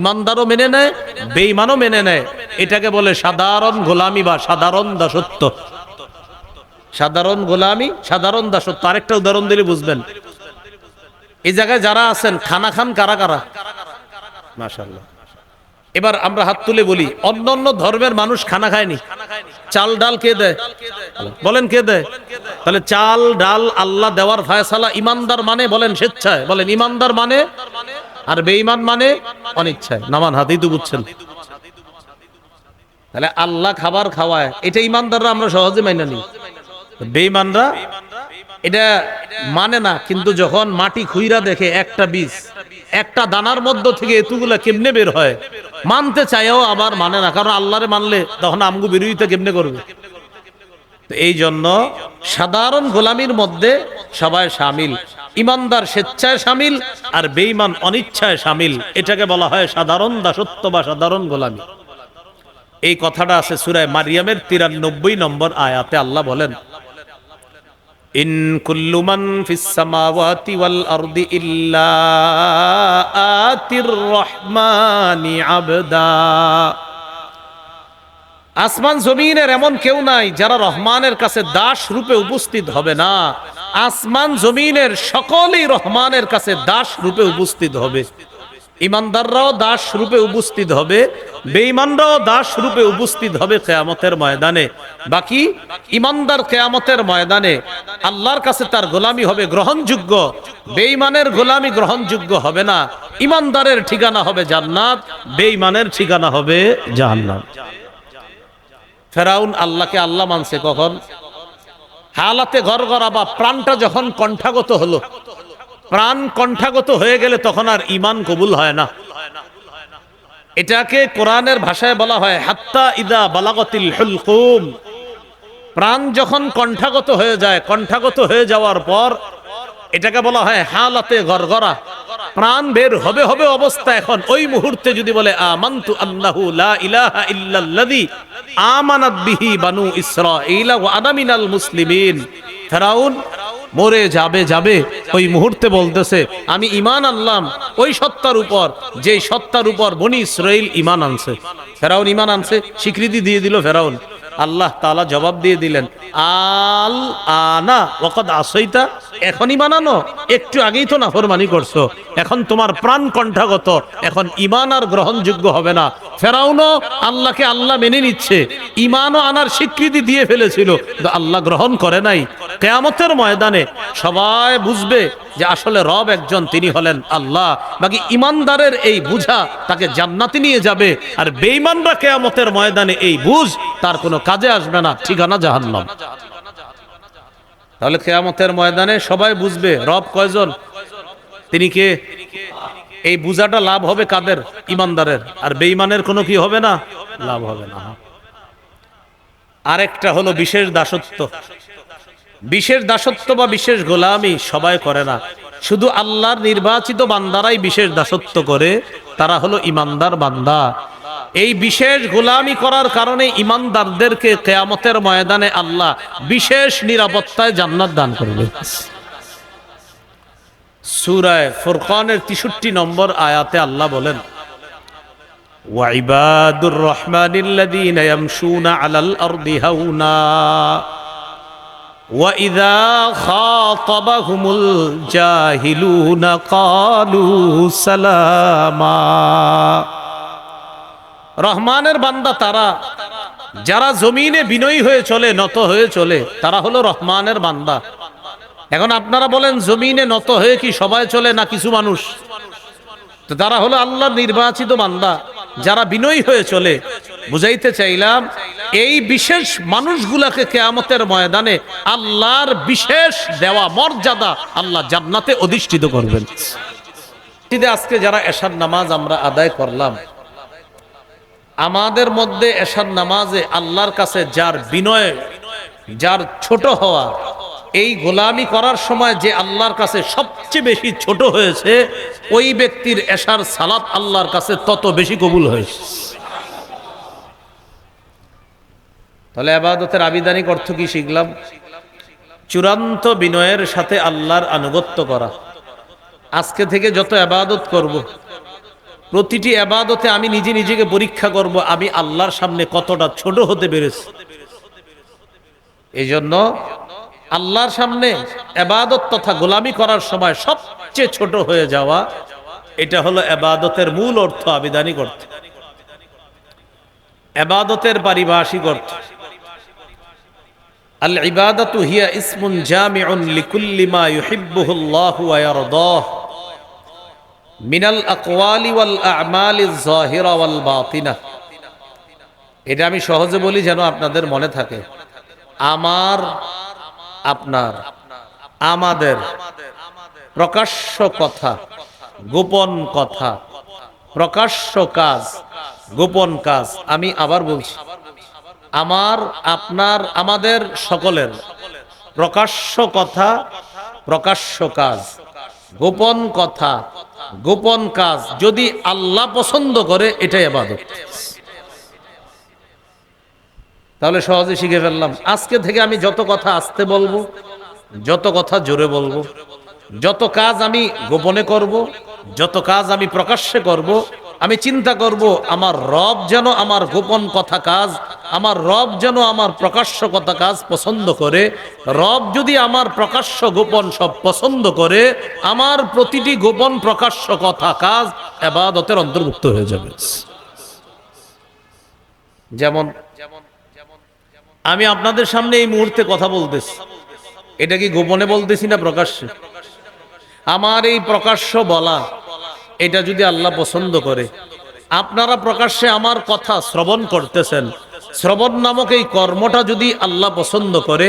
ইমানদারও মেনে নেয়, বেঈমানও মেনে নেয়। এটাকে বলে সাধারণ গোলামি বা সাধারণ দাসত্ব। সাধারণ গোলামি, সাধারণ দাসত্ব। আরেকটা উদাহরণ দিলে বুঝবেন। এই জায়গায় যারা আছেন, খানা খান কারা কারা? মাশাল্লাহ এবার আমরা হাত তুলে বলি অন্য অন্য ধর্মের মানুষ খানা খায়নি। চাল, ডাল কে দেয়? বলেন কে দেয়? তাহলে চাল, ডাল, আল্লাহ দেওয়ার ফায়সালা ইমানদার মানে বলেন স্বেচ্ছায়। বলেন, ইমানদার মানে আর বেঈমান মানে অনিচ্ছায়। নামান হাতেই তো বুঝছেন? তাহলে আল্লাহ খাবার খাওয়ায়, এটা ইমানদাররা আমরা সহজে মাইনা নিই। বেঈমানরা এটা মানে না, কিন্তু যখন মাটি খুইরা দেখে একটা বীজ, একটা দানার মধ্য থেকে এতুগুলা কেমনে বের হয়? মানতে চাইও আবার মানে না, কারণ আল্লাহরে মানলে তখন আমগু বিরোধিতা কেমনে করবে? তো এই জন্য সাধারণ গোলামির মধ্যে সবাই সামিল। ইমানদার, স্বেচ্ছায় সামিল আর বেঈমান অনিচ্ছায় সামিল। এটাকে বলা হয় সাধারণ দাসত্ব বা সাধারণ গোলামি। এই কথাটা আছে সুরায় মারিয়ামের তিরানব্বই নম্বর আয়াতে আল্লাহ বলেন, ইন কুল্লু মান ফিস সামাওয়াতি ওয়াল আরদি ইল্লা আতির রহমানি আবদা। আসমান জমিনের এমন কেউ নাই যারা রহমানের কাছে দাস রূপে উপস্থিত হবে না। আসমান জমিনের সকলেই রহমানের কাছে দাস রূপে উপস্থিত হবে। ইমানদাররাও দাস রূপে উপস্থিত হবে, বেঈমানরাও দাস রূপে উপস্থিত হবে কেয়ামতের ময়দানে। বাকি ইমানদার কেয়ামতের ময়দানে আল্লাহর কাছে তার গোলামি হবে গ্রহণযোগ্য, বেঈমানের গোলামি গ্রহণযোগ্য হবে না। ইমানদারের ঠিকানা হবে জান্নাত, বেঈমানের ঠিকানা হবে জাহান্নাম। ফেরাউন আল্লাহকে আল্লাহ মানছে কখন? হালাতে ঘর গড়া বা প্রাণটা যখন কণ্ঠাগত হলো, প্রাণ কণ্ঠাগত হয়ে গেলে তখন আর ইমান কবুল হয় না। এটাকে কোরআনের ভাষায় বলা হয়, হাত্তা ইদা বালাগতিল হুলকুম। প্রাণ যখন কণ্ঠাগত হয়ে যায়, কণ্ঠাগত হয়ে যাওয়ার পর এটাকে বলা হয় হালাতে ঘর গরগরা প্রাণ বের হবে হবে অবস্থা এখন। ওই মুহূর্তে যদি বলে, আমান্তু আল্লাহু লা ইলাহা ইল্লাল্লাযী আমানাত বিহি বানু ইসরাঈলা ওয়া আনা মুসলিমিন। ফেরাউন মরে যাবে যাবে। ওই মুহূর্তে বলতেছে, আমি ইমান আনলাম। ওই সত্তার উপর যে সত্তার উপর বনি ইসরাইল ইমান আনছে। ফেরাউন ইমান আনছে, স্বীকৃতি দিয়ে দিল ফেরাউন। আল্লাহ তাআলা জবাব দিয়ে দিলেন, আল আনা ওকদ আসইতা এখনই বানানো? একটু আগেই তো নাফরমানি করছ। এখন তোমার প্রাণ কণ্ঠাগত। এখন ইমান আর গ্রহণযোগ্য হবে না। ফেরাউনও আল্লাহকে আল্লাহ মেনে নিচ্ছে। ইমানও আনার স্বীকৃতি দিয়ে ফেলেছিল। আল্লাহ গ্রহণ করে নাই। কেয়ামতের ময়দানে সবাই বুঝবে যে আসলে রব একজন, তিনি হলেন আল্লাহ। বাকি ইমানদারের এই বুঝা তাকে জান্নাতি নিয়ে যাবে। আর বেঈমানরা কেয়ামতের ময়দানে এই বুঝ, তার কোনো কাজে আসবে না। ঠিকানা জাহান্নাম। তাহলে কেয়ামতের ময়দানে সবাই বুঝবে, রব কয়জন? তিনি কে? এই বুঝাটা লাভ হবে কাদের? ইমানদারের। আর বেঈমানের কোনো কি হবে না? লাভ হবে না। আরেকটা হলো বিশেষ দাসত্ব। বিশেষ দাসত্ব বা বিশেষ গোলামি সবাই করে না। শুধু আল্লাহর নির্বাচিত বান্দারাই বিশেষ দাসত্ব করে, তারা হলো ইমানদার বান্দা। এই বিশেষ গোলামি করার কারণে ইমানদারদেরকে কেয়ামতের ময়দানে আল্লাহ বিশেষ নিরাপত্তায় জান্নাত দান করবে সুরায় ফুরকানের তেষট্টি নম্বর আয়াতে আল্লাহ বলেন وعباد الرحمن الذين يمشون على الأرض هونا وإذا خاطبهم الجاهلون قالوا سلاما রহমানের বান্দা তারা। যারা জমিনে বিনয়ী হয়ে চলে, নত হয়ে চলে, তারা হলো রহমানের বান্দা। এখন আপনারা বলেন, জমিনে নত হয়ে কি সবাই চলে না কিছু মানুষ? তো তারা হলো আল্লাহর নির্বাচিত বান্দা। যারা বিনয়ী হয়ে চলে, বুঝাইতে চাইলাম, এই বিশেষ মানুষগুলাকে কেয়ামতের ময়দানে আল্লাহর বিশেষ দেওয়া মর্যাদা আল্লাহ জান্নাতে অধিষ্ঠিত করবেন। আজকে যারা এশার নামাজ আমরা আদায় করলাম আমাদের মধ্যে এসার নামাজে আল্লাহর কাছে যার বিনয়, যার ছোট হওয়া, এই গোলামি করার সময় যে আল্লাহর কাছে সবচেয়ে বেশি ছোট হয়েছে, ওই ব্যক্তির এশার সালাত আল্লাহর কাছে তত বেশি কবুল হয়েছে। তাহলে আবাদতের আবিধানিক অর্থ কি শিখলাম? চূড়ান্ত বিনয়ের সাথে আল্লাহর আনুগত্য করা। আজকে থেকে যত আবাদত করব প্রতিটি আবাদতে আমি নিজে নিজেকে পরীক্ষা করব, আমি আল্লাহর সামনে কতটা ছোট হতে পেরেছি। এই জন্য আল্লাহর সামনে আবাদত তথা গোলামি করার সময় সবচেয়ে ছোট হয়ে যাওয়া, এটা হলো আবাদতের মূল অর্থ আবিধানিক অর্থ আবাদতের পারিভাষিক অর্থ। আল ইবাদাতু হিয়া ইসমুন জামিউন লিকুল্লি মা ইউহিব্বুহুল্লাহু ওয়া ইয়ারদাহ। মিনাল আকওয়ালি ওয়াল আমালি যাহিরা ওয়াল বাতিনা। এটা আমি সহজে বলি যেন আপনাদের মনে থাকে। আমার, আপনার, আমাদের প্রকাশ্য কথা, গোপন কথা, প্রকাশ্য কাজ, গোপন কাজ, আমি আবার বলছি। আমার, আপনার, আমাদের সকলের প্রকাশ্য কথা, প্রকাশ্য কাজ। গোপন কথা, গোপন কাজ, যদি আল্লাহ পছন্দ করে, এটাই আবাদত। তাহলে সহজে শিখে ফেললাম। আজকে থেকে আমি যত কথা আসতে বলব, যত কথা জোরে বলব, যত কাজ আমি গোপনে করব, যত কাজ আমি প্রকাশ্যে করব, আমি চিন্তা করব, আমার রব যেন আমার গোপন কথা কাজ আমার রব যেন আমার প্রকাশ্য কথা কাজ পছন্দ করে, রব যদি আমার প্রকাশ্য গোপন সব পছন্দ করে, আমার প্রতিটি গোপন প্রকাশ্য কথা কাজ এবাদতের অন্তর্ভুক্ত হয়ে যাবে। যেমন, আমি আপনাদের সামনে এই মুহূর্তে কথা বলতেছি। এটা কি গোপনে বলতেছি না প্রকাশ্যে? আমার এই প্রকাশ্য বলা, এটা যদি আল্লাহ পছন্দ করে, আপনারা প্রকাশ্যে আমার কথা শ্রবণ করতেছেন শ্রবণ নামক এই কর্মটা যদি আল্লাহ পছন্দ করে,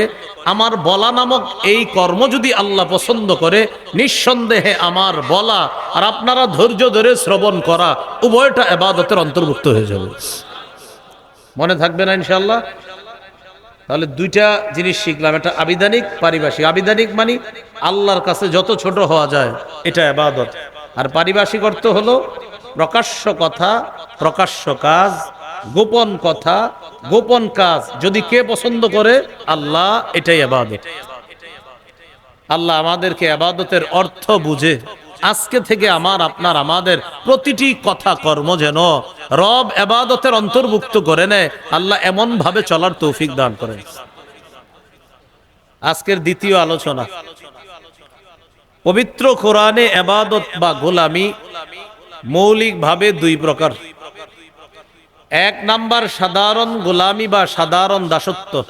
আমার বলা নামক এই কর্ম যদি আল্লাহ পছন্দ করে, নিঃসন্দেহে আমার বলা আর আপনারা ধৈর্য ধরে শ্রবণ করা উভয়টা এবাদতের অন্তর্ভুক্ত হয়ে যাবে। মনে থাকবে না ইনশাল্লাহ তাহলে দুইটা জিনিস শিখলাম এটা আবিধানিক, পারিভাষিক। আবিধানিক মানে আল্লাহর কাছে যত ছোট হওয়া যায়, এটা আবাদত আর পারিভাষিক অর্থ হলো প্রকাশ্য কথা, প্রকাশ্য কাজ গোপন কথা, গোপন কাজ যদি কে পছন্দ করে, আল্লাহ এটাই আবাদত। আল্লাহ আমাদেরকে আবাদতের অর্থ বুঝে। আজকে থেকে আমার, আপনার, আমাদের প্রতিটি কথা কর্ম যেন রব আবাদতের অন্তর্ভুক্ত করে নেয়। আল্লাহ এমন ভাবে চলার তৌফিক দান করেন। আজকের দ্বিতীয় আলোচনা। পবিত্র কোরআনে আবাদত বা গোলামি মৌলিকভাবে দুই প্রকার। এক নাম্বার সাধারণ গোলামি বা সাধারণ দাসত্ব।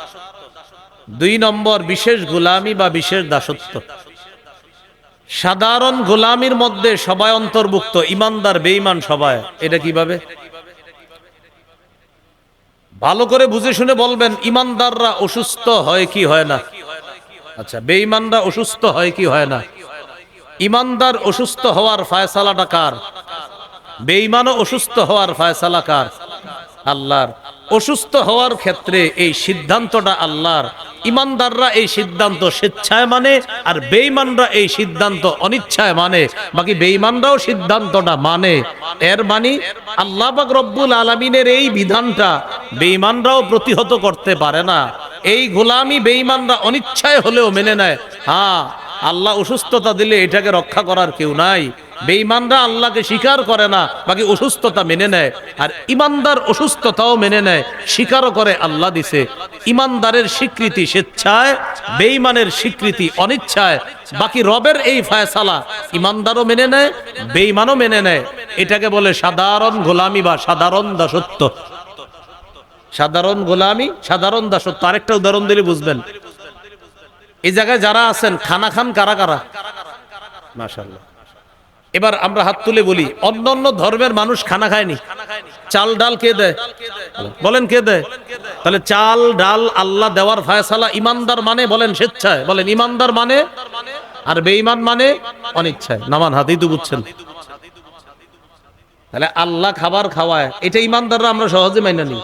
দুই নম্বর বিশেষ গোলামি বা বিশেষ দাসত্ব। সাধারণ গোলামির মধ্যে সবাই অন্তর্ভুক্ত, ইমানদার, বেঈমান সবাই। এটা কীভাবে? ভালো করে বুঝে শুনে বলবেন, ইমানদাররা অসুস্থ হয় কি হয় না? আচ্ছা বেঈমানরা অসুস্থ হয় কি হয় না? ইমানদার অসুস্থ হওয়ার ফায়সালাটা কার? বেঈমানও অসুস্থ হওয়ার ফায়সালা কার? আল্লাহর অসুস্থ হওয়ার ক্ষেত্রে এই সিদ্ধান্তটা আল্লাহর। ইমানদাররা এই সিদ্ধান্ত স্বেচ্ছায় মানে আর বেঈমানরা এই সিদ্ধান্ত অনিচ্ছায় মানে। বাকি বেঈমানরাও সিদ্ধান্তটা মানে। এর মানে আল্লাহ পাক রব্বুল আলমিনের এই বিধানটা বেঈমানরাও প্রতিহত করতে পারে না। এই গোলামি বেঈমানরা অনিচ্ছায় হলেও মেনে নেয়। হ্যাঁ আল্লাহ অসুস্থতা দিলে এটাকে রক্ষা করার কেউ নাই। বেঈমানরা আল্লাহকে স্বীকার করে না, বাকি অসুস্থতা মেনে নেয়। আর ইমানদার অসুস্থতাও মেনে নেয়, স্বীকারও করে আল্লাহ দিছে। ইমানদারের স্বীকৃতি স্বেচ্ছায়, বেঈমানের স্বীকৃতি অনিচ্ছায়, বাকি রবের এই ফায়সালা ইমানদারও মেনে নেয়, বেঈমানও মেনে নেয়। এটাকে বলে সাধারণ গোলামি বা সাধারণ দাসত্ব। সাধারণ গোলামি, সাধারণ দাসত্ব। আরেকটা উদাহরণ দিলে বুঝবেন। এই জায়গায় যারা আছেন, খানা খান কারা কারা? মাশাল্লাহ এবার আমরা হাত তুলে বলি অন্য অন্য ধর্মের মানুষ খানা খায়নি। চাল ডাল কে দেয়? বলেন কে দেয়? তাহলে চাল ডাল আল্লাহ দেওয়ার ফায়সালা ইমানদার মানে বলেন স্বেচ্ছায়। বলেন ইমানদার মানে আর বেঈমান মানে অনিচ্ছায়। নামান হাতেই তো বুঝছেন? তাহলে আল্লাহ খাবার খাওয়ায়। এটা ইমানদাররা আমরা সহজে মাইনা নিই।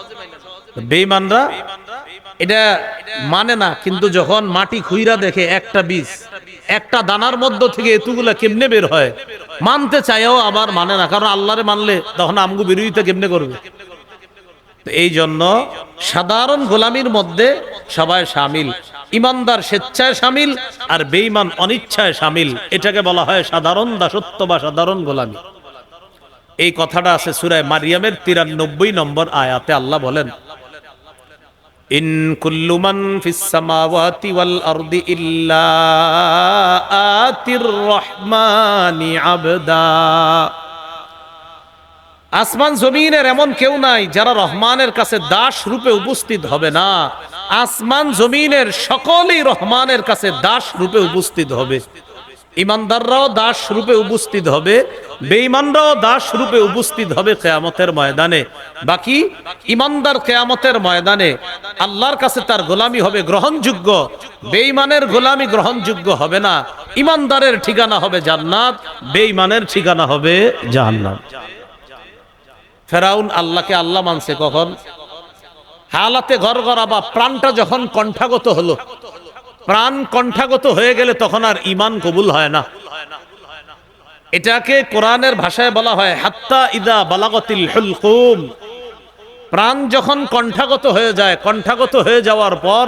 বেঈমানরা এটা মানে না, কিন্তু যখন মাটি খুইরা দেখে একটা বীজ একটা দানার মধ্য থেকে এতুগুলা কেমনে বের হয়? মানতে চাইও আবার মানে না, কারণ আল্লাহরে মানলে তখন আমগু বিরোধিতা কেমনে করবে? এই জন্য সাধারণ গোলামির মধ্যে সবাই সামিল। ইমানদার, স্বেচ্ছায় সামিল আর বেঈমান অনিচ্ছায় সামিল। এটাকে বলা হয় সাধারণ দাসত্ব বা সাধারণ গোলামি। এই কথাটা আছে সুরায় মারিয়ামের তিরানব্বই নম্বর আয়াতে আল্লাহ বলেন ইন কুল্লু ওয়াল আরদি ইল্লা আতির রহমানি আবদা। আসমান জমিনের এমন কেউ নাই যারা রহমানের কাছে দাস রূপে উপস্থিত হবে না। আসমান জমিনের সকলেই রহমানের কাছে দাস রূপে উপস্থিত হবে। ইমানদাররাও দাস রূপে উপস্থিত হবে। বেঈমানরাও দাস রূপে উপস্থিত হবে কেয়ামতের ময়দানে। বাকি ইমানদার কেয়ামতের ময়দানে আল্লাহর কাছে তার গোলামি হবে গ্রহণযোগ্য। বেঈমানের গোলামি গ্রহণযোগ্য হবে না। ইমানদারের ঠিকানা হবে জান্নাত, বেঈমানের ঠিকানা হবে জাহান্নাম। ফেরাউন আল্লাহকে আল্লাহ মানছে কখন? হালাতে ঘর গড়া বা প্রাণটা যখন কণ্ঠাগত হলো, প্রাণ কণ্ঠাগত হয়ে গেলে তখন আর ইমান কবুল হয় না। এটাকে কোরআনের ভাষায় বলা হয় হাত্তা ইদা বালাগতিল হুলকুম। প্রাণ যখন কণ্ঠাগত হয়ে যায়, কণ্ঠাগত হয়ে যাওয়ার পর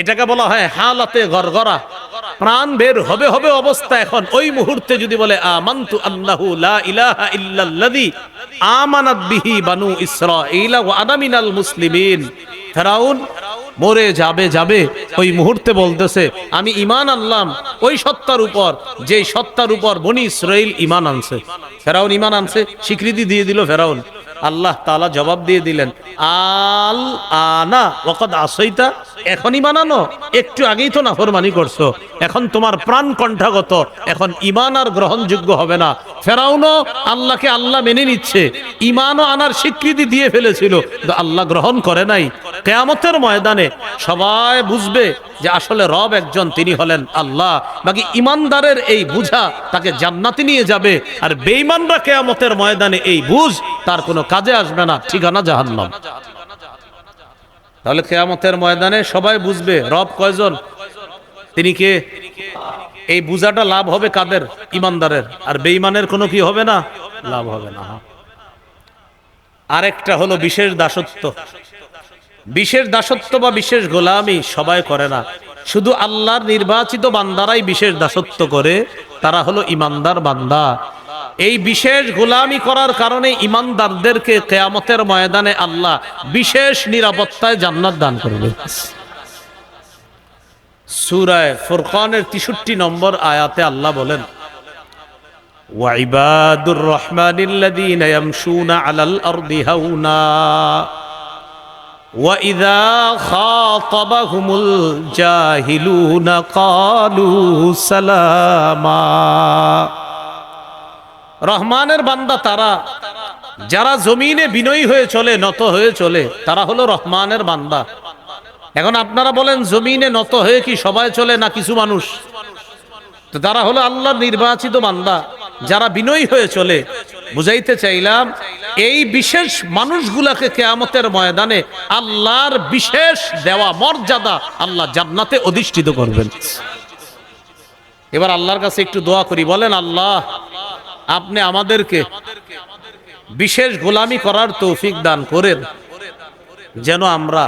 এটাকে বলা হয় হালাতে গরগরা প্রাণ বের হবে হবে অবস্থা এখন। ওই মুহূর্তে যদি বলে, আমান্তু আল্লাহু লা ইলাহা ইল্লাল্লাযী আমানাত বিহি বানু ইসরাঈলা ওয়া আনা মিনাল মুসলিমিন। ফেরাউন মরে যাবে যাবে। ওই মুহূর্তে বলতেছে, আমি ইমান আনলাম। ওই সত্তার উপর, যেই সত্তার উপর বনি ইসরাইল ইমান আনছে। ফেরাউন ইমান আনছে, স্বীকৃতি দিয়ে দিল ফেরাউন। আল্লাহ তালা জবাব দিয়ে দিলেন, আল আনা ওকদ আসইতা এখনই বানানো একটু আগেই তো নাফরমানি করছ। এখন তোমার প্রাণ কণ্ঠাগত। এখন ইমান আর গ্রহণযোগ্য হবে না। ফেরাউনও আল্লাহকে আল্লাহ মেনে নিচ্ছে। ইমানও আনার স্বীকৃতি দিয়ে ফেলেছিল। আল্লাহ গ্রহণ করে নাই। কেয়ামতের ময়দানে সবাই বুঝবে যে আসলে রব একজন, তিনি হলেন আল্লাহ। বাকি ইমানদারের এই বুঝা তাকে জান্নাতি নিয়ে যাবে। আর বেঈমানরা কেয়ামতের ময়দানে এই বুঝ, তার কোনো কাজে আসবে না, ঠিকানা জাহান্নাম। তাহলে কেয়ামতের ময়দানে সবাই বুঝবে রব কয়জন, তিনি কে? এই বুঝাটা লাভ হবে কাদের? ইমানদারের। আর বেঈমানের কোনো কি হবে না? লাভ হবে না। আরেকটা হলো বিশেষ দাসত্ব। বিশেষ দাসত্ব বা বিশেষ গোলামি সবাই করে না। শুধু আল্লাহর নির্বাচিত বান্দারাই বিশেষ দাসত্ব করে, তারা হলো ইমানদার বান্দা। এই বিশেষ গোলামি করার কারণে ইমানদারদেরকে কেয়ামতের ময়দানে আল্লাহ বিশেষ নিরাপত্তায় জান্নাত দান করবে সুরায় ফুরকানের তিষট্টি নম্বর আয়াতে আল্লাহ বলেন ওয়াইবাদুর রহমানিল্লাদিন ইয়ামশুনা আলাল আরদি হাউনা وإذا خاطبهم الجاهلون قالوا سلاما রহমানের বান্দা তারা যারা জমিনে বিনয়ী হয়ে চলে নত হয়ে চলে তারা হলো রহমানের বান্দা এখন আপনারা বলেন জমিনে নত হয়ে কি সবাই চলে না কিছু মানুষ তো তারা হলো আল্লাহর নির্বাচিত বান্দা যারা বিনয়ী হয়ে চলে, বুঝাইতে চাইলাম, এই বিশেষ মানুষগুলাকে কেয়ামতের ময়দানে আল্লাহর বিশেষ দেওয়া মর্যাদা আল্লাহ জান্নাতে অধিষ্ঠিত করবেন। এবার আল্লাহর কাছে একটু দোয়া করি, বলেন, আল্লাহ, আপনি আমাদেরকে বিশেষ গোলামি করার তৌফিক দান করেন, যেন আমরা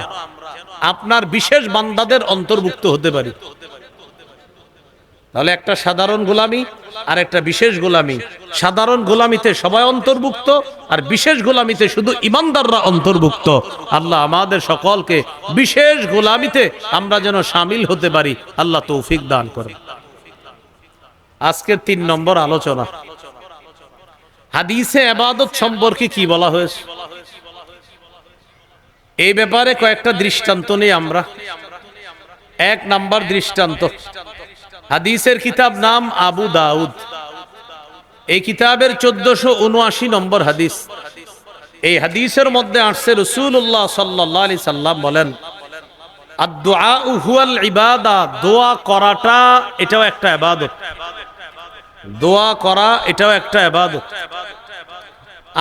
আপনার বিশেষ বান্দাদের অন্তর্ভুক্ত হতে পারি। তাহলে একটা সাধারণ গোলামি আর একটা বিশেষ গোলামি। সাধারণ গোলামিতে সবাই অন্তর্ভুক্ত আর বিশেষ গোলামিতে শুধু ইমানদাররা অন্তর্ভুক্ত। আল্লাহ আমাদের সকলকে বিশেষ গোলামিতে আমরা যেন সামিল হতে পারি। আল্লাহ তৌফিক দান করে আজকের তিন নম্বর আলোচনা। হাদিসে এবাদত সম্পর্কে কি বলা হয়েছে? এই ব্যাপারে কয়েকটা দৃষ্টান্ত নেই আমরা। এক নাম্বার দৃষ্টান্ত। হাদিসের কিতাব নাম আবু দাউদ। এই কিতাবের চোদ্দশো উনআশি নম্বর হাদিস। এই হাদিসের মধ্যে আসছে রসুল্লাহ সাল্লাহ আলি সাল্লাম বলেন ইবাদা, দোয়া করাটা এটাও একটা দোয়া করা এটাও একটা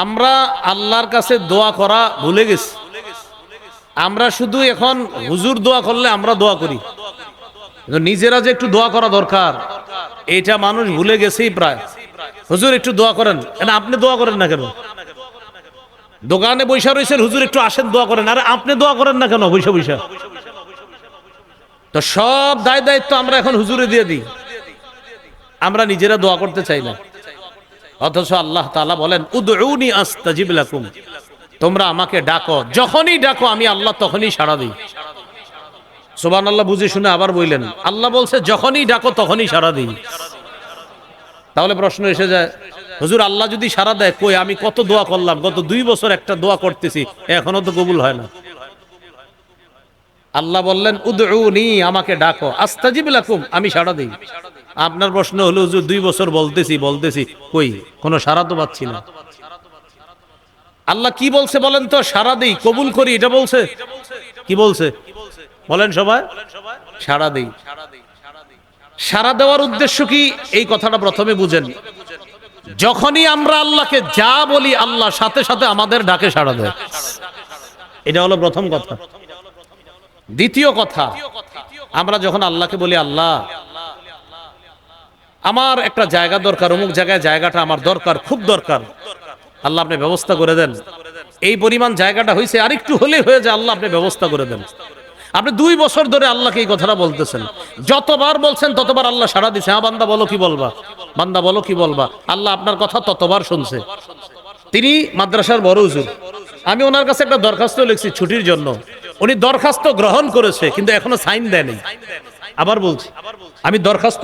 আমরা আল্লাহর কাছে দোয়া করা ভুলে গেছি। আমরা শুধু এখন হুজুর দোয়া করলে আমরা দোয়া করি। নিজেরা যে একটু দোয়া করা দরকার, এটা মানুষ ভুলে গেছেই প্রায়। হুজুর, একটু দোয়া করেন। না আপনি দোয়া করেন না কেন? দোকানে বৈশা রয়েছেন, হুজুর, একটু আসেন, দোয়া করেন। আরে, আপনি দোয়া করেন না কেন? বৈশা বৈশা তো সব দায় দায়িত্ব আমরা এখন হুজুরে দিয়ে দিই। আমরা নিজেরা দোয়া করতে চাই না। অথচ আল্লাহ তালা বলেন, উদউনি আস্তাজিব লাকুম। তোমরা আমাকে ডাকো, যখনই ডাকো, আমি আল্লাহ তখনই সাড়া দিই। সুবান আল্লাহ বুঝে শুনে আবার বললেন আল্লাহ বলছে, যখনই ডাকো তখনই সাড়া দিই। তাহলে প্রশ্ন এসে যায়, হুজুর, আল্লাহ যদি সাড়া দেয়, কই আমি কত দোয়া করলাম, গত দুই বছর একটা দোয়া করতেছি, এখনও তো কবুল হয় না। আল্লাহ বললেন, উদউনি, আমাকে ডাকো, আস্তাজিব লাকুম, আমি সাড়া দিই। আপনার প্রশ্ন হলো, হুজুর, দুই বছর বলতেছি বলতেছি, কই, কোনো সাড়া তো পাচ্ছি না? আল্লাহ কি বলছে বলেন তো, সাড়া দিই, কবুল করি। এটা বলছে? কি বলছে? বলেন সবাই। সাড়া দিই। সাড়া দেওয়ার উদ্দেশ্য কি? এই কথাটা প্রথমে বুঝেন। যখনই আমরা আল্লাহকে যা বলি আল্লাহ সাথে সাথে আমাদের ডাকে সাড়া দেয়। এটা হলো প্রথম কথা। দ্বিতীয় কথা আমরা যখন আল্লাহকে বলি আল্লাহ আমার একটা জায়গা দরকার অমুক জায়গায় জায়গাটা আমার দরকার খুব দরকার। আল্লাহ আপনি ব্যবস্থা করে দেন। এই পরিমাণ জায়গাটা হয়েছে আরেকটু হলে হয়ে যায় আল্লাহ আপনি ব্যবস্থা করে দেন। আপনি দুই বছর ধরে আল্লাহকে এই কথাটা বলতেছেন। যতবার বলছেন ততবার আল্লাহ সাড়া দিছে। হ্যাঁ বান্দা, বলো কি বলবা? বান্দা, বলো কি বলবা? আল্লাহ আপনার কথা ততবার শুনছে। তিনি মাদ্রাসার বড় হুজুর। আমি ওনার কাছে একটা দরখাস্ত লিখছি ছুটির জন্য। উনি দরখাস্ত গ্রহণ করেছে, কিন্তু এখনও সাইন দেয়নি। আবার বলছি, আমি দরখাস্ত